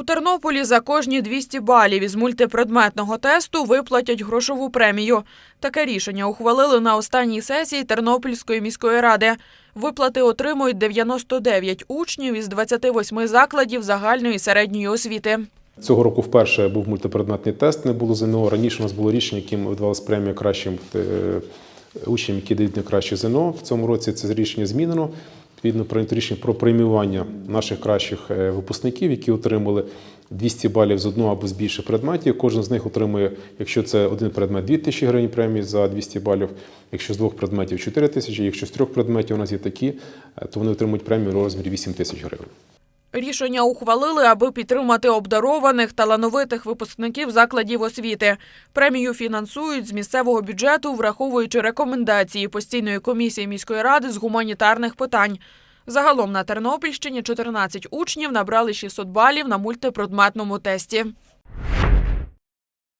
У Тернополі за кожні 200 балів із мультипредметного тесту виплатять грошову премію. Таке рішення ухвалили на останній сесії Тернопільської міської ради. Виплати отримують 99 учнів із 28 закладів загальної і середньої освіти. Цього року вперше був мультипредметний тест, не було ЗНО. Раніше у нас було рішення, яким видавалась премія кращим е, учням, які дають найкраще ЗНО. В цьому році це рішення змінено. Відповідно, прийнято рішення про преміювання наших кращих е, випускників, які отримали 200 балів з одного або з більше предметів. Кожен з них отримує, якщо це один предмет, 2 тисячі гривень премії за 200 балів, якщо з двох предметів 4 тисячі, якщо з трьох предметів у нас є такі, е, то вони отримують премію у розмірі 8 тисяч гривень. Рішення ухвалили, аби підтримати обдарованих талановитих випускників закладів освіти. Премію фінансують з місцевого бюджету, враховуючи рекомендації постійної комісії міської ради з гуманітарних питань. Загалом на Тернопільщині 14 учнів набрали 600 балів на мультипредметному тесті.